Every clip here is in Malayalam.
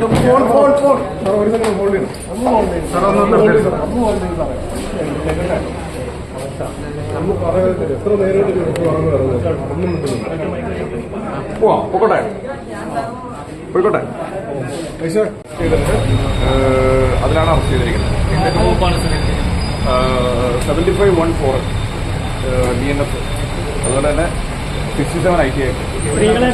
Phone phone phone. സാർ ഒരു സെക്കൻഡ് ഫോൺ ചെയ്യണം എത്ര നേരം പോവാം. പോയിക്കോട്ടെ. അതിലാണ് അറസ്റ്റ് ചെയ്തിരിക്കുന്നത്. Seventy five one four D N F അതുപോലെ തന്നെ sixty seven I T I സ്ത്രീകളെ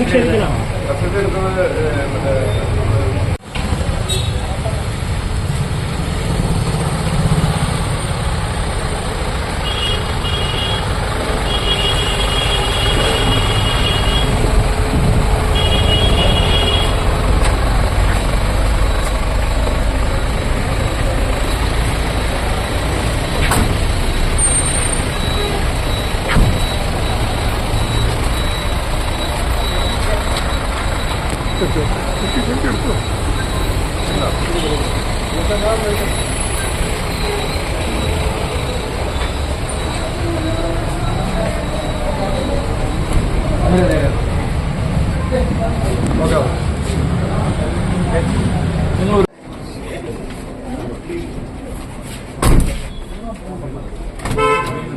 എടുത്തോ? എടുത്തോ?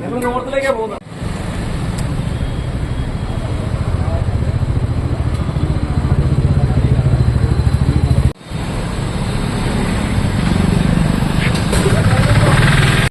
നിങ്ങൾ നോർത്തിലേക്കാണ് പോകുന്നത്.